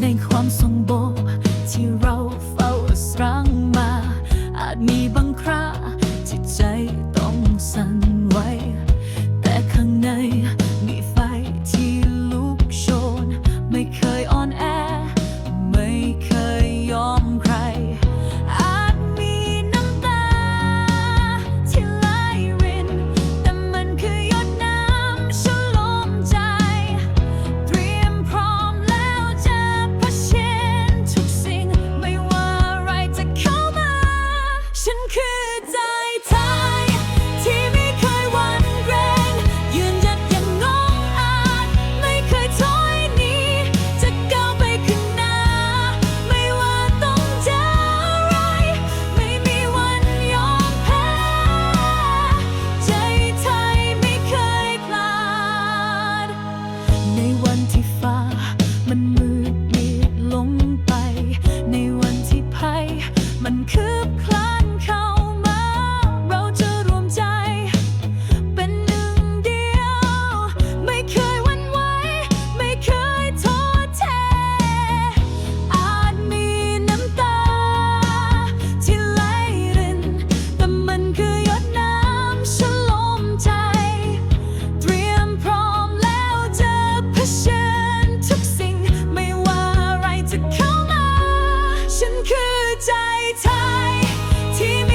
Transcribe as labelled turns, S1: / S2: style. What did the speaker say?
S1: ในความทรงโบที่เราเฝ้าสร้างมา อาจมีบาง มันคืบคล ที่